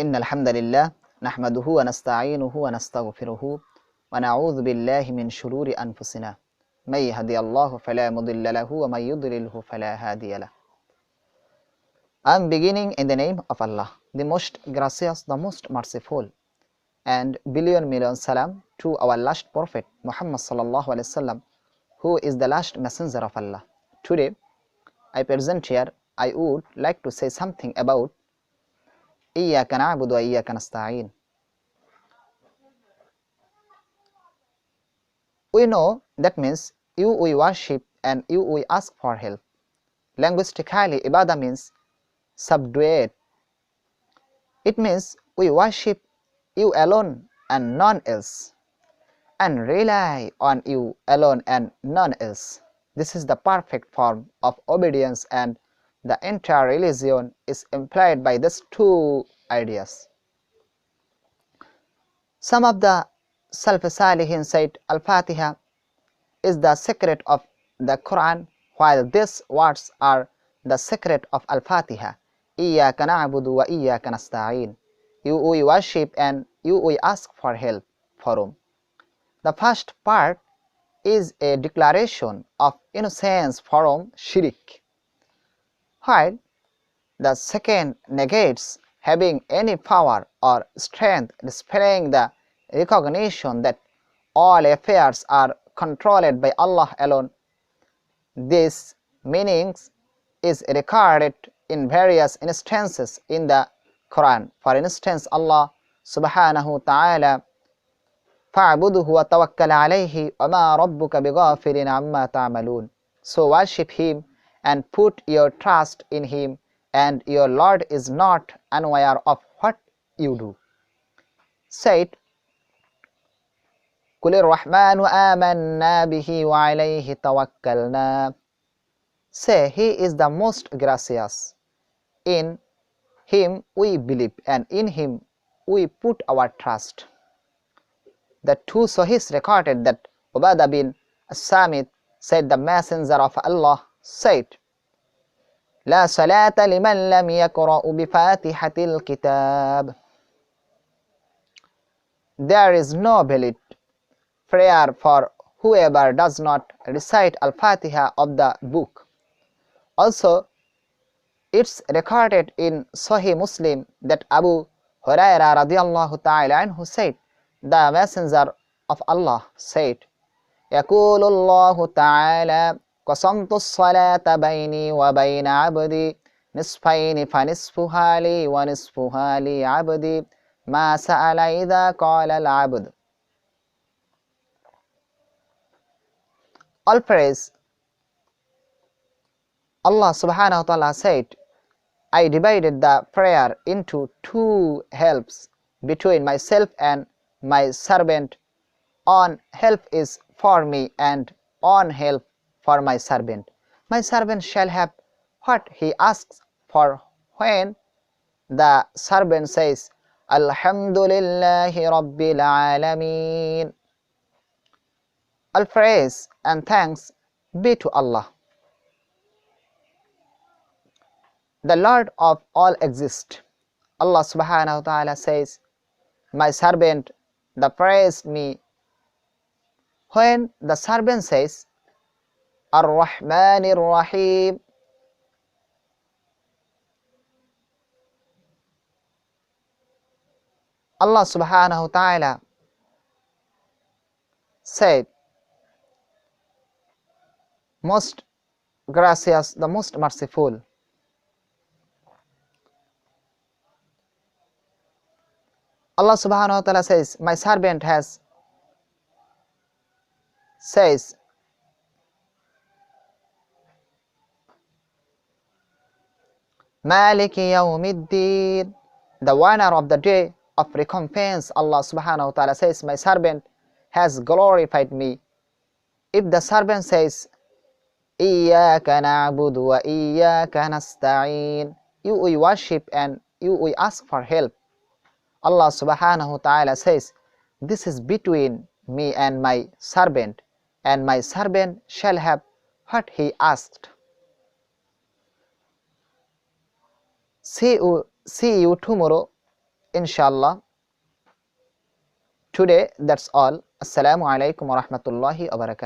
إن الحمد لله نحمده ونستعينه ونستغفره ونعوذ بالله من شرور أنفسنا من يهدي الله فلا مضل له ومن يضلله فلا هادي له I am beginning in the name of Allah, the most gracious, the most merciful, and billion million salam to our last prophet Muhammad sallallahu alaihi wasallam, who is the last messenger of Allah. Today, I present here, I would like to say something about إياك نعبد وإياك نستعين. We know that means you we worship and you we ask for help. Linguistically, ibadah means subdued. It means we worship you alone and none else, and rely on you alone and none else. This is the perfect form of obedience, and the entire religion is implied by these two ideas. Some of the Salaf Salihin said Al Fatiha is the secret of the Quran, while these words are the secret of Al Fatiha. إياك نعبد وإياك نستعين. You we worship and you we ask for help from. The first part is a declaration of innocence from shirk, while the second negates having any power or strength, displaying the recognition that all affairs are controlled by Allah alone. This meanings is recorded in various instances in the Quran. For instance, Allah subhanahu wa ta'ala فَاعْبُدُهُ وَتَوَكَّلْ عَلَيْهِ وَمَا رَبُّكَ بِغَافِلٍ عَمَّا تَعْمَلُونَ So worship Him and put your trust in Him and your Lord is not unaware of what you do. Said, قُلِ الرَّحْمَنُ آمَنَّا بِهِ وَعَلَيْهِ تَوَكَّلْنَا Say, He is the most gracious. In Him we believe and in Him we put our trust. The two Sahihs recorded that Ubadah bin Samit said the messenger of Allah said, لا صلاة لمن لم يقرأ بفاتحة الكتاب There is no valid prayer for whoever does not recite Al-Fatiha of the book. Also, it's recorded in Sahih Muslim that Abu Huraira radiallahu ta'ala anhu said, the messenger of Allah said, يقول الله تعالى قسمت الصلاة بيني وبين عبدي نصفين فنصفها لي ونصفها لي عبدي ما سأل إذا قال العبد All praise Allah subhanahu wa ta'ala said, I divided the prayer into two helps between myself and my servant. On help is for me and on help for my servant. My servant shall have what he asks for when the servant says, Alhamdulillahi Rabbil Alameen. All praise and thanks be to Allah. The Lord of all exist. Allah subhanahu wa ta'ala says, My servant, the praise me. When the servant says, Ar-Rahim, Allah subhanahu wa ta'ala said, Most gracious, the most merciful. Allah subhanahu wa ta'ala says, My servant has says Maliki Yawmiddin, the winner of the day of recompense, Allah subhanahu wa ta'ala says, My servant has glorified me. If the servant says, Iyaka na'budu wa iyaka nasta'in, you we worship and you we ask for help. Allah subhanahu wa ta'ala says, This is between me and my servant, and my servant shall have what he asked. See you, see you tomorrow inshallah. Today that's all. Assalamu alaikum wa rahmatullahi wa barakatuh